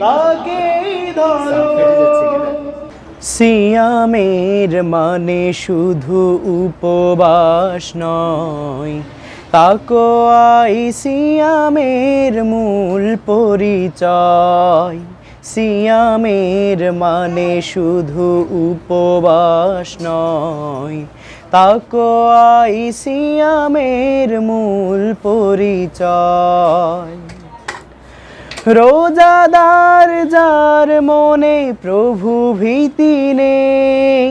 তাকে ধরো। সিয়ামের মানে শুধু উপবাস নয়। তাকোয়াই সিয়ামের মূল পরিচয়। সিয়ামের মানে শুধু উপবাস নয়। তাকোয়াই সিয়ামের মূল পরিচয়। রোজাদার যার মনে প্রভু ভীতি নেই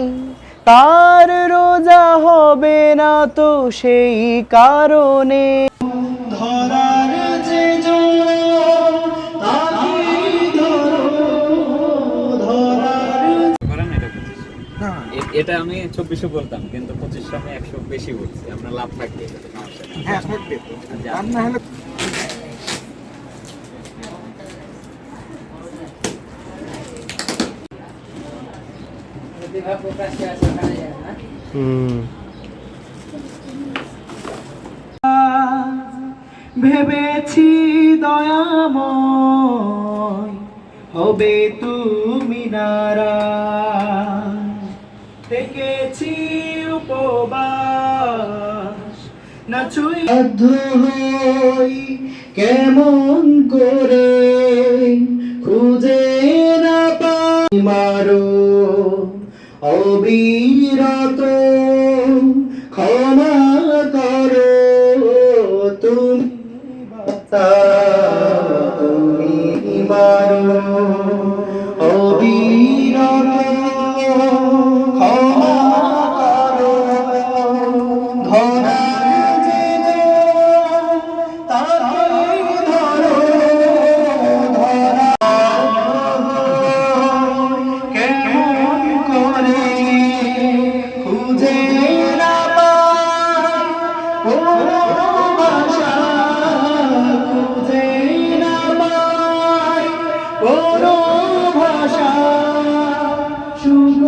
তার রোজা হবে না তো সেই কারণে। ধরার যে এটা আমি চব্বিশে বলতাম কিন্তু পঁচিশশো আমি একশো বেশি বলছি। আপনার লাভ থাকবে সমস্যা নেই। হ্যাঁ থাকবে তো আচ্ছা। আর না হলে ভেবেছি দয়াময় হবে তুমি নারাজ। থেকেছি উপবাস না ছুই হই কেমন করে খুঁজে না পাই মারো। অবিরত ক্ষমা করো তুমি বাঁচাও, তুমি মারো।